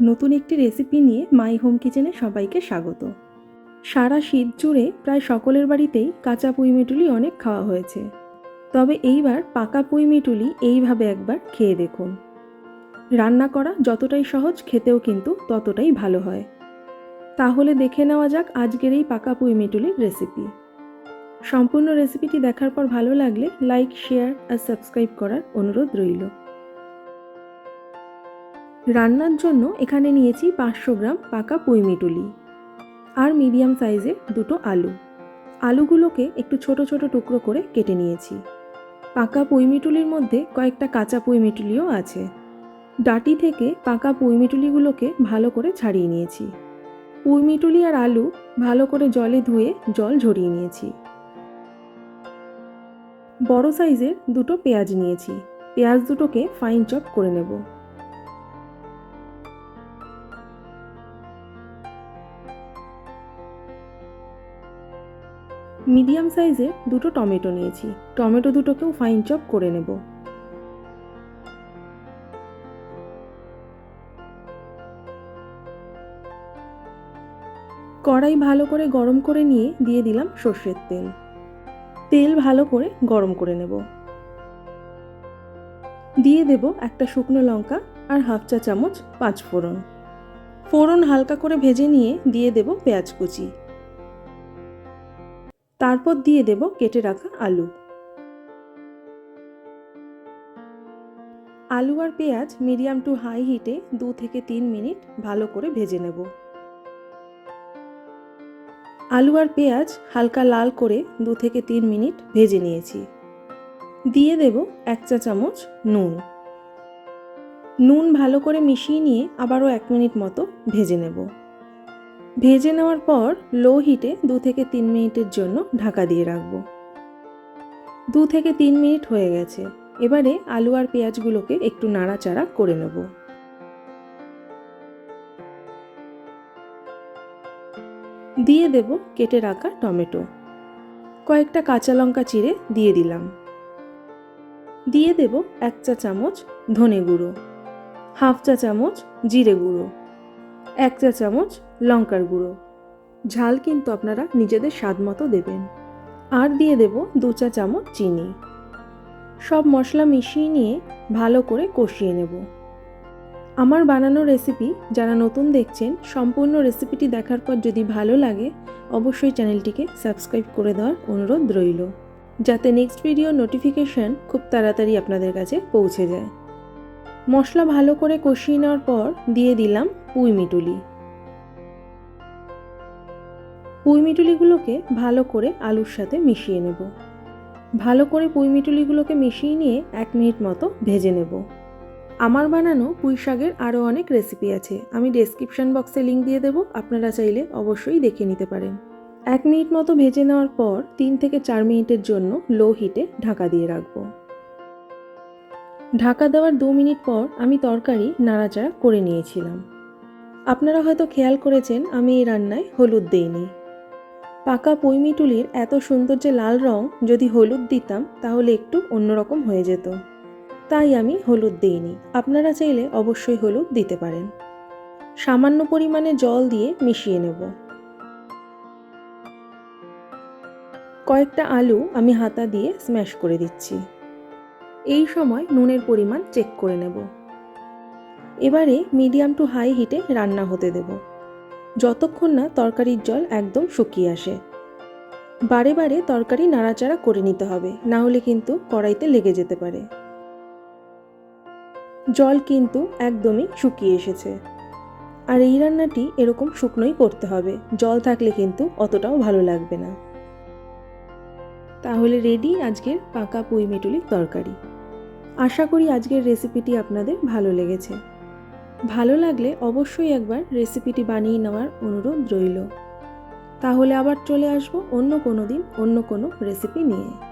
নতুন একটি রেসিপি নিয়ে মাই হোম কিচেনে সবাইকে স্বাগত। সারা শীত জুড়ে প্রায় সকলের বাড়িতেই কাঁচা পুঁই মিটুলি অনেক খাওয়া হয়েছে। তবে এইবার পাকা পুঁই মিটুলি এইভাবে একবার খেয়ে দেখুন। রান্না করা যতটাই সহজ, খেতেও কিন্তু ততটাই ভালো হয়। তাহলে দেখে নেওয়া যাক আজকের এই পাকা পুঁই মিটুলির রেসিপি সম্পূর্ণ রেসিপিটি দেখার পর ভালো লাগলে লাইক শেয়ার আর সাবস্ক্রাইব করার অনুরোধ রইল। রান্নার জন্য এখানে নিয়েছি পাঁচশো গ্রাম পাকা পুঁই মিটুলি আর মিডিয়াম সাইজের দুটো আলু। আলুগুলোকে একটু ছোট ছোট টুকরো করে কেটে নিয়েছি। পাকা পুঁই মিটুলির মধ্যে কয়েকটা কাঁচা পুঁই মিটুলিও আছে। ডাটি থেকে পাকা পুঁই মিটুলিগুলোকে ভালো করে ছাড়িয়ে নিয়েছি। পুঁই মিটুলি আর আলু ভালো করে জলে ধুয়ে জল ঝরিয়ে নিয়েছি। বড় সাইজের দুটো পেঁয়াজ নিয়েছি। পেঁয়াজ দুটোকে ফাইন চপ করে নেব। মিডিয়াম সাইজের দুটো টমেটো নিয়েছি। টমেটো দুটোকেও ফাইন চপ করে নেব। কড়াই ভালো করে গরম করে নিয়ে দিয়ে দিলাম সর্ষের তেল। তেল ভালো করে গরম করে নেব। দিয়ে দেব একটা শুকনো লঙ্কা আর হাফ চা চামচ পাঁচ ফোড়ন ফোড়ন হালকা করে ভেজে নিয়ে দিয়ে দেব পেঁয়াজ কুচি। তারপর দিয়ে দেব কেটে রাখা আলু। আলু আর পেঁয়াজ মিডিয়াম টু হাই হিটে দু থেকে তিন মিনিট ভালো করে ভেজে নেব। আলু আর পেঁয়াজ হালকা লাল করে দু থেকে তিন মিনিট ভেজে নিয়েছি। দিয়ে দেব এক চা চামচ নুন। নুন ভালো করে মিশিয়ে নিয়ে আবারও এক মিনিট মতো ভেজে নেব। ভেজে নেওয়ার পর লো হিটে দু থেকে তিন মিনিটের জন্য ঢাকা দিয়ে রাখব। দু থেকে তিন মিনিট হয়ে গেছে। এবারে আলু আর পেঁয়াজগুলোকে একটু নাড়াচাড়া করে নেব। দিয়ে দেব কেটে রাখা টমেটো। কয়েকটা কাঁচা লঙ্কা চিড়ে দিয়ে দিলাম। দিয়ে দেব এক চা চামচ ধনে গুঁড়ো, হাফ চা চামচ জিরে গুঁড়ো, এক চা চামচ লঙ্কার গুঁড়ো। ঝাল কিন্তু আপনারা নিজেদের স্বাদ মতো দেবেন। আর দিয়ে দেব দু চা চামচ চিনি। সব মশলা মিশিয়ে নিয়ে ভালো করে কষিয়ে নেব। আমার বানানো রেসিপি যারা নতুন দেখছেন, সম্পূর্ণ রেসিপিটি দেখার পর যদি ভালো লাগে, অবশ্যই চ্যানেলটিকে সাবস্ক্রাইব করে দেওয়ার অনুরোধ রইল। যাতে নেক্সট ভিডিও নোটিফিকেশান খুব তাড়াতাড়ি আপনাদের কাছে পৌঁছে যায়। মশলা ভালো করে কষিয়ে নেওয়ার পর দিয়ে দিলাম পুঁই মিটুলি। পুঁই মিটুলিগুলোকে ভালো করে আলুর সাথে মিশিয়ে নেব। ভালো করে পুঁইমিটুলিগুলোকে মিশিয়ে নিয়ে এক মিনিট মতো ভেজে নেব। আমার বানানো পুঁই শাকের আরও অনেক রেসিপি আছে। আমি ডেসক্রিপশন বক্সে লিঙ্ক দিয়ে দেবো, আপনারা চাইলে অবশ্যই দেখে নিতে পারেন। এক মিনিট মতো ভেজে নেওয়ার পর তিন থেকে চার মিনিটের জন্য লো হিটে ঢাকা দিয়ে রাখব। ঢাকা দেওয়ার দু মিনিট পর আমি তরকারি নাড়াচাড়া করে নিয়েছিলাম। আপনারা হয়তো খেয়াল করেছেন, আমি এই রান্নায় হলুদ দেইনি। পাকা পইমিটুলির এত সুন্দর যে লাল রং, যদি হলুদ দিতাম, তাহলে একটু অন্যরকম হয়ে যেত। তাই আমি হলুদ দিইনি। আপনারা চাইলে অবশ্যই হলুদ দিতে পারেন। সামান্য পরিমাণে জল দিয়ে মিশিয়ে নেব। কয়েকটা আলু আমি হাতা দিয়ে স্ম্যাশ করে দিচ্ছি। এই সময় নুনের পরিমাণ চেক করে নেব। এবারে মিডিয়াম টু হাই হিটে রান্না হতে দেব। যতক্ষণ না তরকারির জল একদম শুকিয়ে আসে। বারে বারে তরকারি নাড়াচাড়া করে নিতে হবে, না হলে কিন্তু কড়াইতে লেগে যেতে পারে। জল কিন্তু একদমই শুকিয়ে এসেছে। আর এই রান্নাটি এরকম শুকনোই করতে হবে, জল থাকলে কিন্তু অতটাও ভালো লাগবে না। তাহলে রেডি আজকের পাকা পুঁই মিটুলির তরকারি। আশা করি আজকের রেসিপিটি আপনাদের ভালো লেগেছে। ভালো লাগলে অবশ্যই একবার রেসিপিটি বানিয়ে নেওয়ার অনুরোধ রইল। তাহলে আবার চলে আসব অন্য কোনো দিন অন্য কোনো রেসিপি নিয়ে।